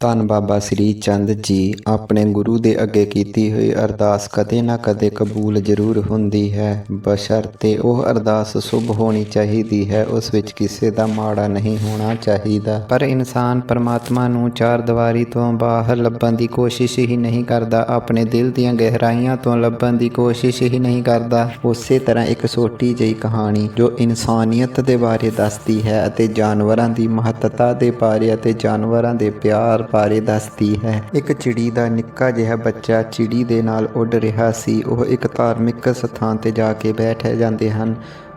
ਧੰਨ ਬਾਬਾ ਸ੍ਰੀ ਚੰਦ ਜੀ, ਆਪਣੇ ਗੁਰੂ ਦੇ ਅੱਗੇ ਕੀਤੀ ਹੋਈ ਅਰਦਾਸ ਕਦੇ ਨਾ ਕਦੇ ਕਬੂਲ ਜ਼ਰੂਰ ਹੁੰਦੀ ਹੈ। ਬਸ਼ਰਤੇ ਉਹ ਅਰਦਾਸ ਸ਼ੁਭ ਹੋਣੀ ਚਾਹੀਦੀ ਹੈ, ਉਸ ਵਿੱਚ ਕਿਸੇ ਦਾ ਮਾੜਾ ਨਹੀਂ ਹੋਣਾ ਚਾਹੀਦਾ। ਪਰ ਇਨਸਾਨ ਪਰਮਾਤਮਾ ਨੂੰ ਚਾਰ ਦੀਵਾਰੀ ਤੋਂ ਬਾਹਰ ਲੱਭਣ ਦੀ ਕੋਸ਼ਿਸ਼ ਹੀ ਨਹੀਂ ਕਰਦਾ, ਆਪਣੇ ਦਿਲ ਦੀਆਂ ਗਹਿਰਾਈਆਂ ਤੋਂ ਲੱਭਣ ਦੀ ਕੋਸ਼ਿਸ਼ ਹੀ ਨਹੀਂ ਕਰਦਾ। ਉਸੇ ਤਰ੍ਹਾਂ ਇੱਕ ਛੋਟੀ ਜਿਹੀ ਕਹਾਣੀ ਜੋ ਇਨਸਾਨੀਅਤ ਦੇ ਬਾਰੇ ਦੱਸਦੀ ਹੈ ਅਤੇ ਜਾਨਵਰਾਂ ਦੀ ਮਹੱਤਤਾ ਦੇ ਬਾਰੇ ਅਤੇ ਜਾਨਵਰਾਂ ਦੇ ਪਿਆਰ ਬਾਰੇ ਦੱਸਦੀ ਹੈ। ਇੱਕ ਚਿੜੀ ਦਾ ਨਿੱਕਾ ਜਿਹਾ ਬੱਚਾ ਚਿੜੀ ਦੇ ਨਾਲ ਉੱਡ ਰਿਹਾ ਸੀ। ਉਹ ਇੱਕ ਧਾਰਮਿਕ ਸਥਾਨ ਤੇ ਜਾ ਕੇ ਬੈਠ ਜਾਂਦੇ ਹਨ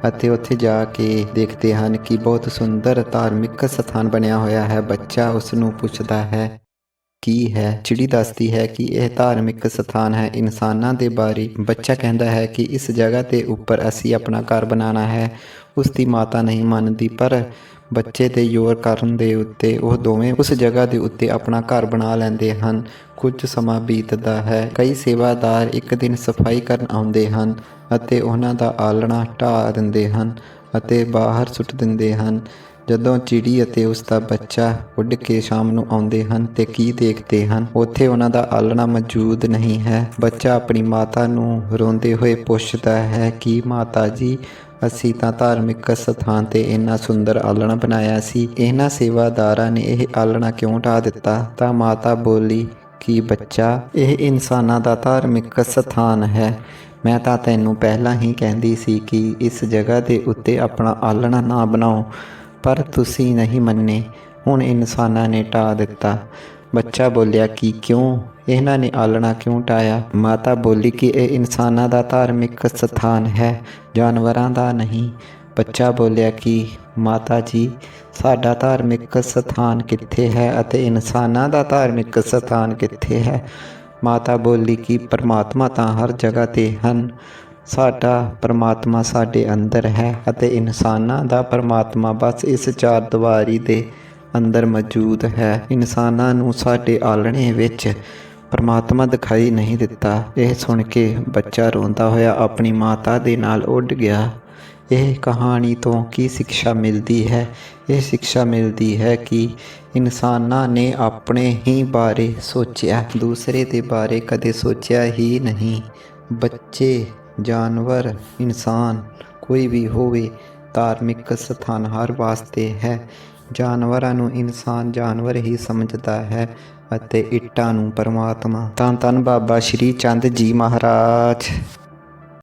ਅਤੇ ਉੱਥੇ ਜਾ ਕੇ ਦੇਖਦੇ ਹਨ ਕਿ ਬਹੁਤ ਸੁੰਦਰ ਧਾਰਮਿਕ ਸਥਾਨ ਬਣਿਆ ਹੋਇਆ ਹੈ। ਬੱਚਾ ਉਸ ਨੂੰ ਪੁੱਛਦਾ ਹੈ, ਕੀ ਹੈ? ਚਿੜੀ ਦੱਸਦੀ ਹੈ ਕਿ ਇਹ ਧਾਰਮਿਕ ਸਥਾਨ ਹੈ। ਇਨਸਾਨਾਂ ਦੇ ਬਾਰੇ ਬੱਚਾ ਕਹਿੰਦਾ ਹੈ ਕਿ ਇਸ ਜਗ੍ਹਾ ਤੇ ਉੱਪਰ ਅਸੀਂ ਆਪਣਾ ਘਰ ਬਣਾਉਣਾ ਹੈ। ਉਸ ਦੀ ਮਾਤਾ ਨਹੀਂ ਮੰਨਦੀ, ਪਰ ਬੱਚੇ 'ਤੇ ਜ਼ੋਰ ਕਰਨ ਦੇ ਉੱਤੇ ਉਹ ਦੋਵੇਂ ਉਸ ਜਗ੍ਹਾ ਦੇ ਉੱਤੇ ਆਪਣਾ ਘਰ ਬਣਾ ਲੈਂਦੇ ਹਨ। ਕੁਝ ਸਮਾਂ ਬੀਤਦਾ ਹੈ। ਕਈ ਸੇਵਾਦਾਰ ਇੱਕ ਦਿਨ ਸਫ਼ਾਈ ਕਰਨ ਆਉਂਦੇ ਹਨ ਅਤੇ ਉਹਨਾਂ ਦਾ ਆਲਣਾ ਢਾਹ ਦਿੰਦੇ ਹਨ ਅਤੇ ਬਾਹਰ ਸੁੱਟ ਦਿੰਦੇ ਹਨ। ਜਦੋਂ ਚਿੜੀ ਅਤੇ ਉਸ ਦਾ ਬੱਚਾ ਉੱਡ ਕੇ ਸ਼ਾਮ ਨੂੰ ਆਉਂਦੇ ਹਨ ਤੇ ਕੀ ਦੇਖਦੇ ਹਨ? ਉੱਥੇ ਉਹਨਾਂ ਦਾ ਆਲਣਾ ਮੌਜੂਦ ਨਹੀਂ ਹੈ। ਬੱਚਾ ਆਪਣੀ ਮਾਤਾ ਨੂੰ ਰੋਂਦੇ ਹੋਏ ਪੁੱਛਦਾ ਹੈ ਕਿ ਮਾਤਾ ਜੀ ਅਸੀਂ ਤਾਂ ਧਾਰਮਿਕ ਸਥਾਨ ਤੇ ਇੰਨਾ ਸੁੰਦਰ ਆਲਣਾ ਬਣਾਇਆ ਸੀ। ਇਹਨਾਂ ਸੇਵਾਦਾਰਾਂ ਨੇ ਇਹ ਆਲਣਾ ਕਿਉਂ ਢਾ ਦਿੱਤਾ? ਤਾਂ ਮਾਤਾ ਬੋਲੀ, ਕਿ ਬੱਚਾ, ਇਹ ਇਨਸਾਨਾਂ ਦਾ ਧਾਰਮਿਕ ਸਥਾਨ ਹੈ। ਮੈਂ ਤਾਂ ਤੈਨੂੰ ਪਹਿਲਾਂ ਹੀ ਕਹਿੰਦੀ ਸੀ ਕਿ ਇਸ ਜਗ੍ਹਾ ਦੇ ਉੱਤੇ ਆਪਣਾ ਆਲਣਾ ਨਾ ਬਣਾਓ, ਪਰ ਤੁਸੀਂ ਨਹੀਂ ਮੰਨੇ। ਹੁਣ ਇਨਸਾਨਾਂ ਨੇ ਢਾ ਦਿੱਤਾ। ਬੱਚਾ ਬੋਲਿਆ ਕਿ ਕਿਉਂ? ਇਹਨਾਂ ਨੇ ਆਲਣਾ ਕਿਉਂ ਢਾਇਆ ਮਾਤਾ ਬੋਲੀ ਕਿ ਇਹ ਇਨਸਾਨਾਂ ਦਾ ਧਾਰਮਿਕ ਸਥਾਨ ਹੈ, ਜਾਨਵਰਾਂ ਦਾ ਨਹੀਂ। ਬੱਚਾ ਬੋਲਿਆ ਕਿ ਮਾਤਾ ਜੀ, ਸਾਡਾ ਧਾਰਮਿਕ ਸਥਾਨ ਕਿੱਥੇ ਹੈ ਅਤੇ ਇਨਸਾਨਾਂ ਦਾ ਧਾਰਮਿਕ ਸਥਾਨ ਕਿੱਥੇ ਹੈ? ਮਾਤਾ ਬੋਲੀ ਕਿ ਪਰਮਾਤਮਾ ਤਾਂ ਹਰ ਜਗ੍ਹਾ ਤੇ ਹਨ। ਸਾਡਾ ਪਰਮਾਤਮਾ ਸਾਡੇ ਅੰਦਰ ਹੈ ਅਤੇ ਇਨਸਾਨਾਂ ਦਾ ਪਰਮਾਤਮਾ ਬਸ ਇਸ ਚਾਰ ਦੀਵਾਰੀ ਦੇ ਅੰਦਰ ਮੌਜੂਦ ਹੈ। ਇਨਸਾਨਾਂ ਨੂੰ ਸਾਡੇ ਆਲਣੇ ਵਿੱਚ ਪਰਮਾਤਮਾ ਦਿਖਾਈ ਨਹੀਂ ਦਿੱਤਾ। ਇਹ ਸੁਣ ਕੇ ਬੱਚਾ ਰੋਂਦਾ ਹੋਇਆ ਆਪਣੀ ਮਾਤਾ ਦੇ ਨਾਲ ਉੱਡ ਗਿਆ। ਇਹ ਕਹਾਣੀ ਤੋਂ ਕੀ ਸਿੱਖਿਆ ਮਿਲਦੀ ਹੈ? ਇਹ ਸਿੱਖਿਆ ਮਿਲਦੀ ਹੈ ਕਿ ਇਨਸਾਨਾਂ ਨੇ ਆਪਣੇ ਹੀ ਬਾਰੇ ਸੋਚਿਆ, ਦੂਸਰੇ ਦੇ ਬਾਰੇ ਕਦੇ ਸੋਚਿਆ ਹੀ ਨਹੀਂ। ਬੱਚੇ, ਜਾਨਵਰ, ਇਨਸਾਨ, ਕੋਈ ਵੀ ਹੋਵੇ, ਧਾਰਮਿਕ ਸਥਾਨ ਹਰ ਵਾਸਤੇ ਹੈ। ਜਾਨਵਰਾਂ ਨੂੰ ਇਨਸਾਨ ਜਾਨਵਰ ਹੀ ਸਮਝਦਾ ਹੈ ਅਤੇ ਇੱਟਾਂ ਨੂੰ ਪਰਮਾਤਮਾ। ਤਾਂ ਤਨ ਬਾਬਾ ਸ਼੍ਰੀ ਚੰਦ ਜੀ ਮਹਾਰਾਜ।